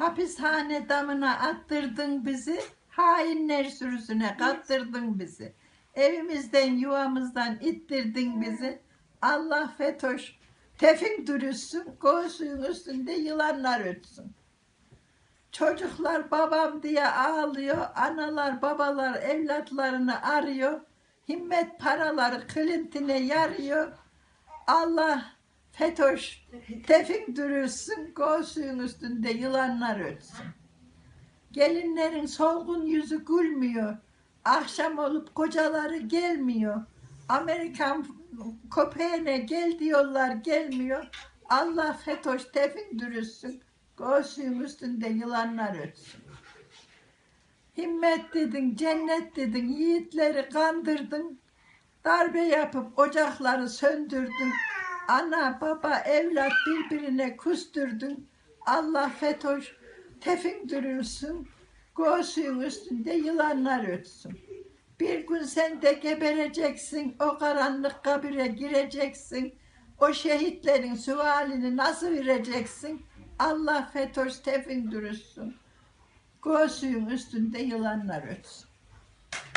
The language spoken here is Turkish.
Hapishane damına attırdın bizi, hainler sürüsüne kattırdın bizi. Evimizden, yuvamızdan ittirdin bizi. Allah fetoş, tefin dürüstsün, göğsünün üstünde yılanlar ötsün. Çocuklar babam diye ağlıyor, analar babalar evlatlarını arıyor. Himmet paraları kılintine yarıyor. Allah fetoş, tefin dürüstsün, göğsünün üstünde yılanlar ötsün. Gelinlerin solgun yüzü gülmüyor. Akşam olup kocaları gelmiyor. Amerikan köpeğine gel diyorlar gelmiyor. Allah fetoş tefin dürüstsün. Göğsünün üstünde yılanlar ötsün. Himmet dedin, cennet dedin, yiğitleri kandırdın. Darbe yapıp ocakları söndürdün. Ana, baba, evlat birbirine kusturdun. Allah fetoş, tefin dürülsün. Göğsünün üstünde yılanlar ötsün. Bir gün sen de gebereceksin, o karanlık kabire gireceksin. O şehitlerin sualini nasıl vereceksin? Allah fetoş tefin dürüstsün. Göğsünün üstünde yılanlar ötsün.